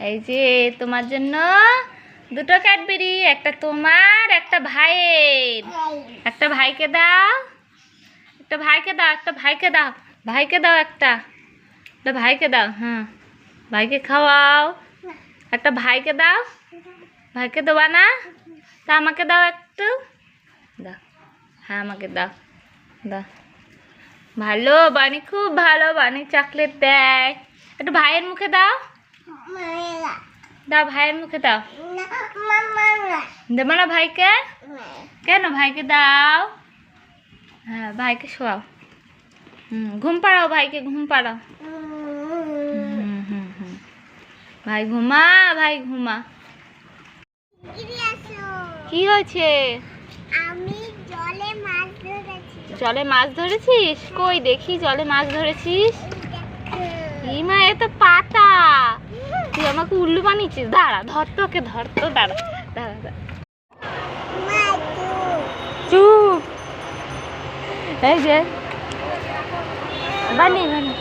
এই যে, তোমার জন্য দুটো ক্যাডবেরি, একটা তোমার, একটা ভাইয়ের। একটা ভাইকে দাও, একটা ভাইকে দাও, একটা ভাইকে দাও ভাইকে দাও একটা। একটা ভাইকে দাও হ্যাঁ। ভাইকে খাওয়াও। একটা ভাইকে দাও। ভাইকে দেবা না? তা আমাকে দাও একটু। দাও। হ্যাঁ আমাকে দাও। দাও। ভালো বানি খুব ভালো। বানি চকলেট দেয়। একটু ভাইয়ের মুখে দাও। দাও ভাইয়ের মুখে দাও। দেবো না ভাইকে। কেন ভাইকে দাও? হ্যাঁ ভাইকে শোয়াও। হুম ঘুম পাড়াও ভাইকে ঘুম পাড়াও। হুম হুম হুম। ভাই ঘুমা ভাই ঘুমা। কি হয়েছে? আমি জলে মাছ ধরেছি। জলে মাছ ধরেছিস? কই দেখি জলে মাছ ধরেছিস? উল্লু বানিয়েছিস? দাঁড়া, ধর তোকে, ধর তো, দাঁড়া দাঁড়া দাঁড়া। চুপ। এই যে। বানি বানি